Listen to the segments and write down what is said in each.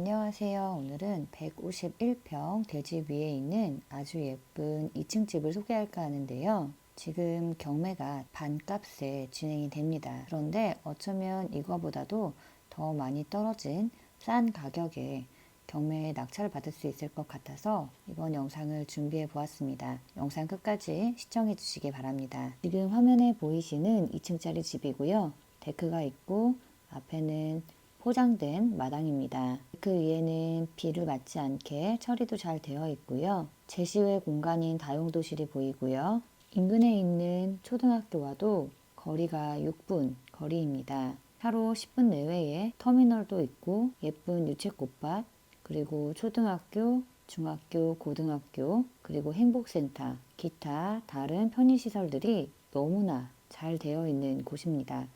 안녕하세요. 오늘은 151평 대지 위에 있는 아주 예쁜 2층 집을 소개할까 하는데요. 지금 경매가 반값에 진행이 됩니다. 그런데 어쩌면 이거보다도 더 많이 떨어진 싼 가격에 경매에 낙찰을 받을 수 있을 것 같아서 이번 영상을 준비해 보았습니다. 영상 끝까지 시청해 주시기 바랍니다. 지금 화면에 보이시는 2층짜리 집이고요. 데크가 있고 앞에는 포장된 마당입니다. 그 위에는 비를 맞지 않게 처리도 잘 되어 있고요. 제시외 공간인 다용도실이 보이고요. 인근에 있는 초등학교와도 거리가 6분 거리입니다. 차로 10분 내외에 터미널도 있고 예쁜 유채꽃밭 그리고 초등학교, 중학교, 고등학교 그리고 행복센터 기타 다른 편의시설들이 너무나 잘 되어 있는 곳입니다.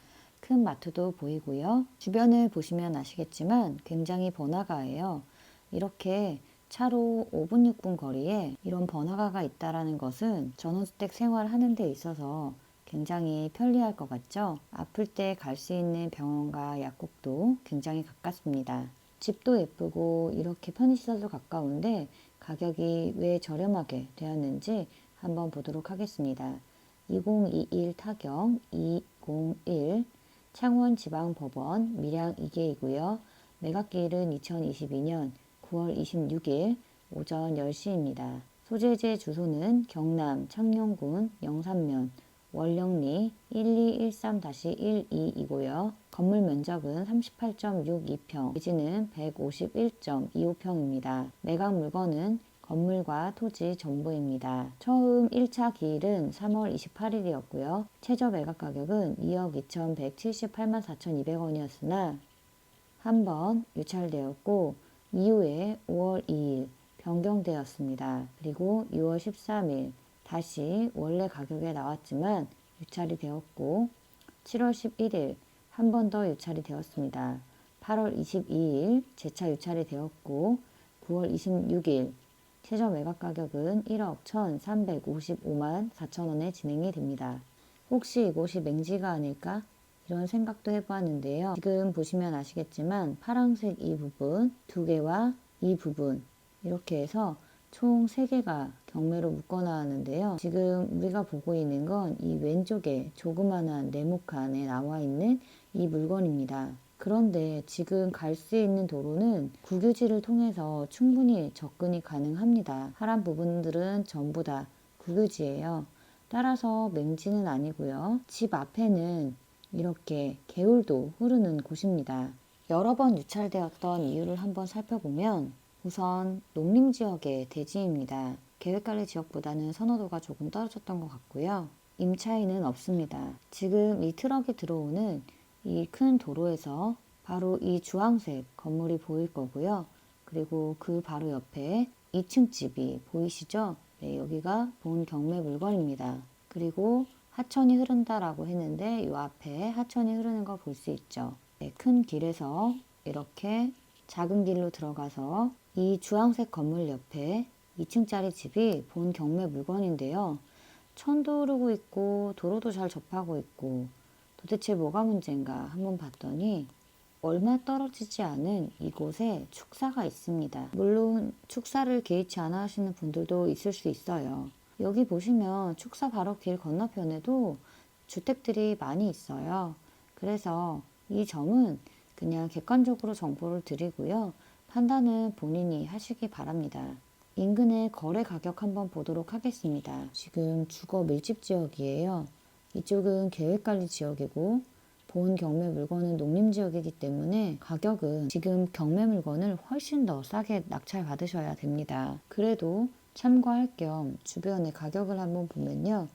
큰 마트도 보이고요. 주변을 보시면 아시겠지만 굉장히 번화가예요. 이렇게 차로 5분, 6분 거리에 이런 번화가가 있다라는 것은 전원주택 생활하는 데 있어서 굉장히 편리할 것 같죠? 아플 때 갈 수 있는 병원과 약국도 굉장히 가깝습니다. 집도 예쁘고 이렇게 편의시설도 가까운데 가격이 왜 저렴하게 되었는지 한번 보도록 하겠습니다. 2021 타경 201 창원지방법원 밀양 2개이고요. 매각기일은 2022년 9월 26일 오전 10시입니다. 소재지 주소는 경남 창녕군 영산면 월령리 1213-12이고요. 건물 면적은 38.62평, 대지는 151.25평입니다. 매각 물건은 건물과 토지 전부입니다. 처음 1차 기일은 3월 28일이었고요. 최저 매각 가격은 2억 2,178만 4,200원이었으나 한 번 유찰되었고 이후에 5월 2일 변경되었습니다. 그리고 6월 13일 다시 원래 가격에 나왔지만 유찰이 되었고 7월 11일 한 번 더 유찰이 되었습니다. 8월 22일 재차 유찰이 되었고 9월 26일 최저 매각 가격은 1억 1,355만 4천 원에 진행이 됩니다. 혹시 이곳이 맹지가 아닐까? 이런 생각도 해보았는데요. 지금 보시면 아시겠지만 파란색 이 부분 두 개와 이 부분 이렇게 해서 총 3개가 경매로 묶어 나왔는데요. 지금 우리가 보고 있는 건 이 왼쪽에 조그만한 네모칸에 나와 있는 이 물건입니다. 그런데 지금 갈 수 있는 도로는 국유지를 통해서 충분히 접근이 가능합니다. 파란 부분들은 전부 다 국유지예요. 따라서 맹지는 아니고요. 집 앞에는 이렇게 개울도 흐르는 곳입니다. 여러 번 유찰되었던 이유를 한번 살펴보면 우선 농림지역의 대지입니다. 계획관리 지역보다는 선호도가 조금 떨어졌던 것 같고요. 임차인은 없습니다. 지금 이 트럭이 들어오는 이 큰 도로에서 바로 이 주황색 건물이 보일 거고요. 그리고 그 바로 옆에 2층 집이 보이시죠? 네, 여기가 본 경매 물건입니다. 그리고 하천이 흐른다라고 했는데 이 앞에 하천이 흐르는 거 볼 수 있죠. 네, 큰 길에서 이렇게 작은 길로 들어가서 이 주황색 건물 옆에 2층짜리 집이 본 경매 물건인데요. 천도 흐르고 있고 도로도 잘 접하고 있고 도대체 뭐가 문제인가 한번 봤더니 얼마 떨어지지 않은 이곳에 축사가 있습니다. 물론 축사를 개의치 않아 하시는 분들도 있을 수 있어요. 여기 보시면 축사 바로 길 건너편에도 주택들이 많이 있어요. 그래서 이 점은 그냥 객관적으로 정보를 드리고요. 판단은 본인이 하시기 바랍니다. 인근의 거래 가격 한번 보도록 하겠습니다. 지금 주거 밀집 지역이에요. 이쪽은 계획관리 지역이고 본 경매 물건은 농림 지역이기 때문에 가격은 지금 경매 물건을 훨씬 더 싸게 낙찰 받으셔야 됩니다. 그래도 참고할 겸 주변의 가격을 한번 보면요.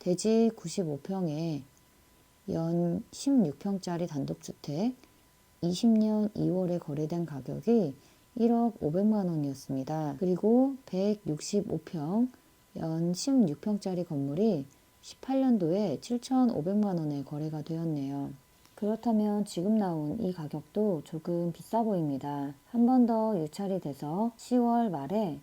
대지 95평에 연 16평짜리 단독주택 20년 2월에 거래된 가격이 1억 500만 원이었습니다. 그리고 165평 연 16평짜리 건물이 18년도에 7,500만 원에 거래가 되었네요. 그렇다면 지금 나온 이 가격도 조금 비싸 보입니다. 한 번 더 유찰이 돼서 10월 말에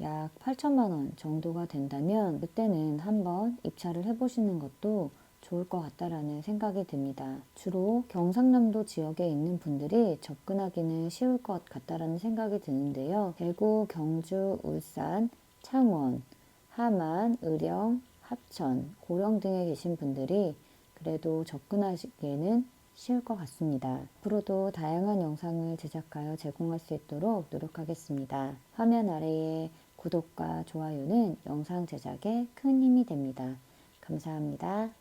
약 8천만 원 정도가 된다면 그때는 한번 입찰을 해보시는 것도 좋을 것 같다라는 생각이 듭니다. 주로 경상남도 지역에 있는 분들이 접근하기는 쉬울 것 같다라는 생각이 드는데요. 대구, 경주, 울산, 창원, 함안, 의령, 합천, 고령 등에 계신 분들이 그래도 접근하시기에는 쉬울 것 같습니다. 앞으로도 다양한 영상을 제작하여 제공할 수 있도록 노력하겠습니다. 화면 아래의 구독과 좋아요는 영상 제작에 큰 힘이 됩니다. 감사합니다.